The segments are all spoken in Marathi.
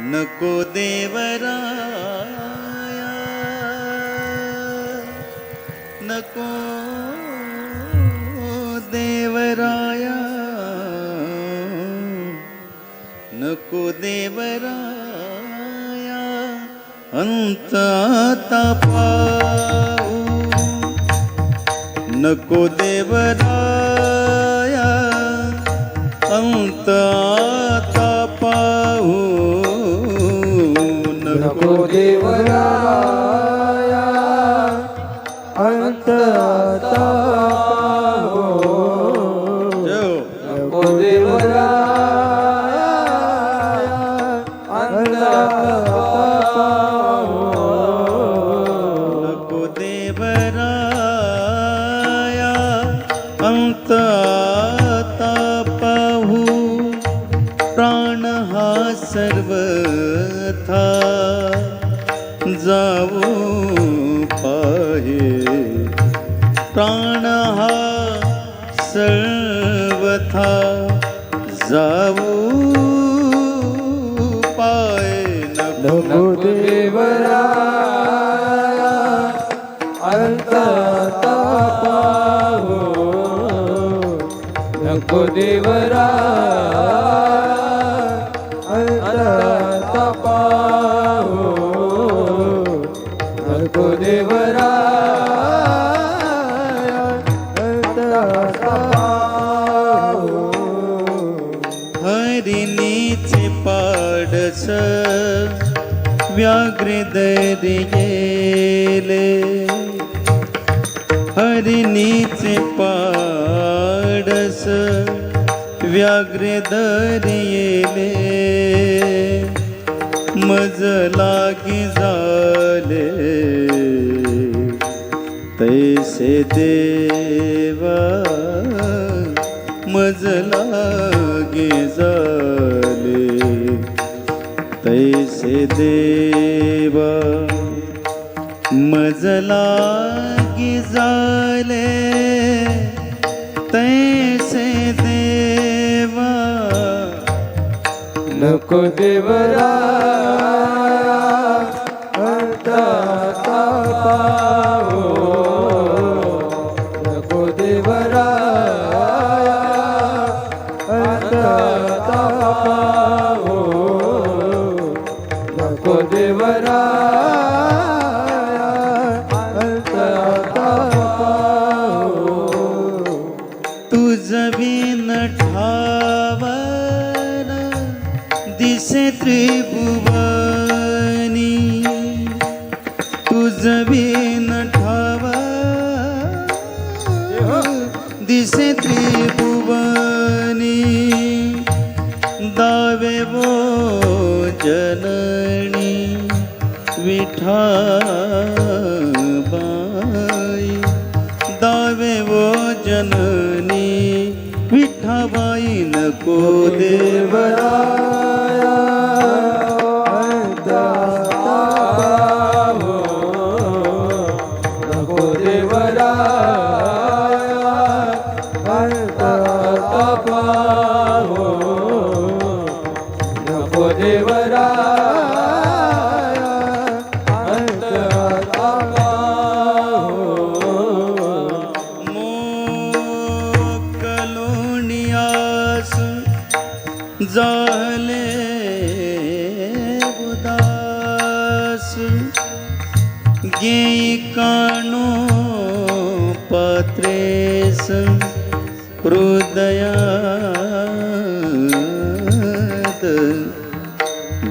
नको देवराया नको देवराया नको देवराया अंत आता नको देवराया अंत प्राण हा सर्वथा जाऊ पाहे प्राण हा सर्वथा जाऊ पाय नको. नको देवराया नको व्याघ्र दर्येले हरिणीचे पाडस व्याघ्र दर्येले मज लागी झाले तैसे देवा मज लागे झाले तैसे देवा देव। मजला गिजाले तैसे देव। नको देवरा अंत नवीन ठावन दिसे त्रिभुवनी. तुझ विन ठावन दिसे त्रिभुवनी. दावे वो जननी विठा को देवराया। झाले उदास। गे कानो पत्रेस हृदयात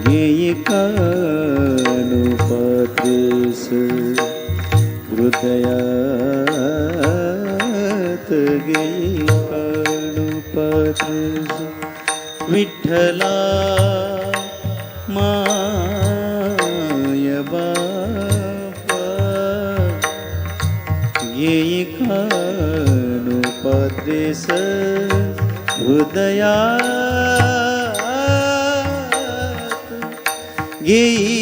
गे कानो पत्रेस हृदयात गे काणुपत्रेस विठ्ठला माय बापा. येई काणुपत्रेस हृदयात घेई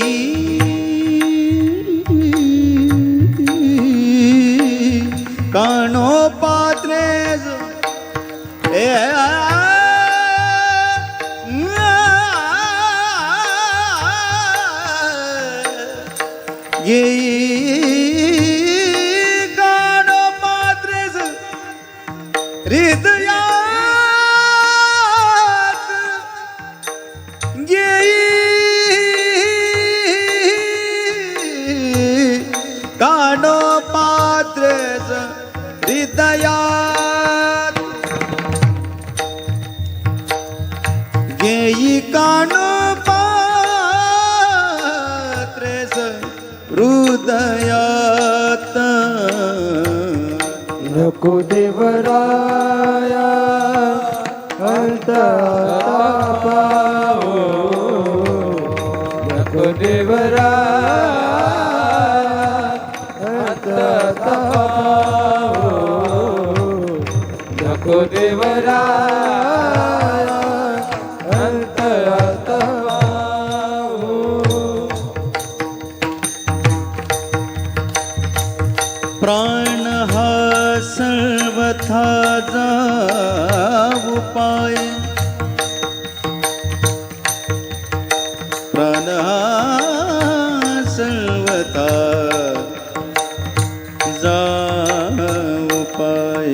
कानो पात्रेस ए येई हृदयात. नको देवराया अंतरापाओ नको देवराया अंतरापाओ नको देवराया. पाय. प्राण संवता सर्वथा जाऊ पाय.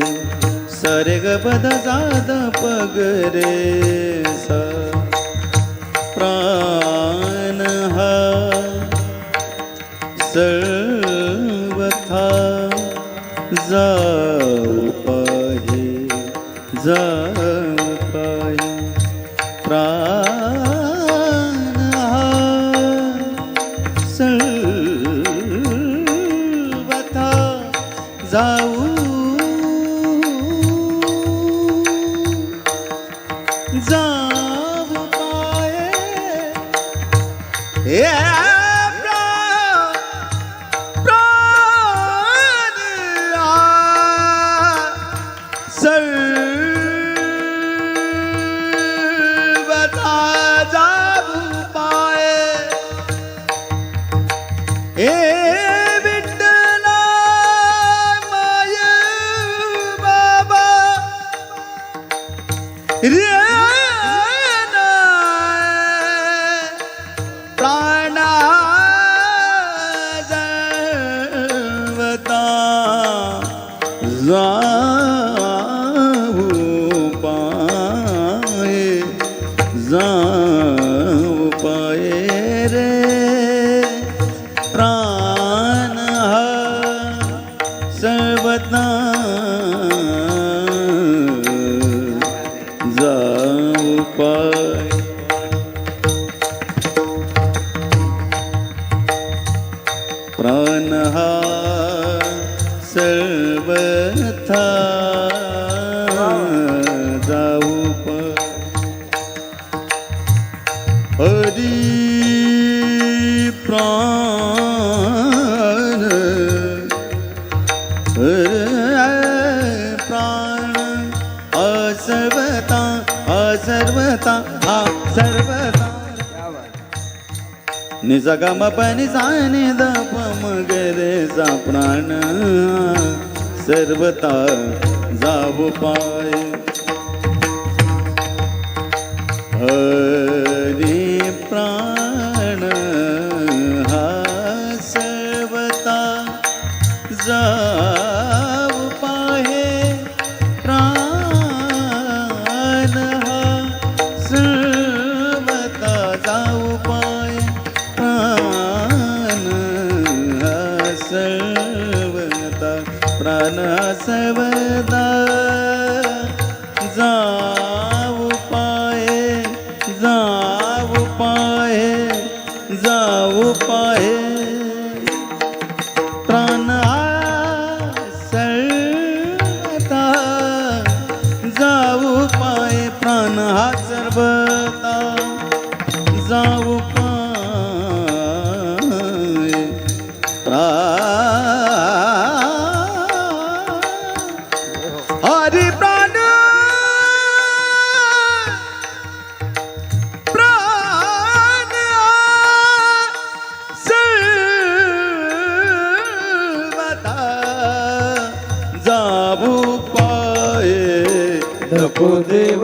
सरे ग जाद पगरे सा प्राण हा सर्वथा जा जाऊ. जाऊ हा सर्वता निसगम पनि सानि दप मगरे प्राण सर्वता जाऊ पाय. हरी सवदा जा.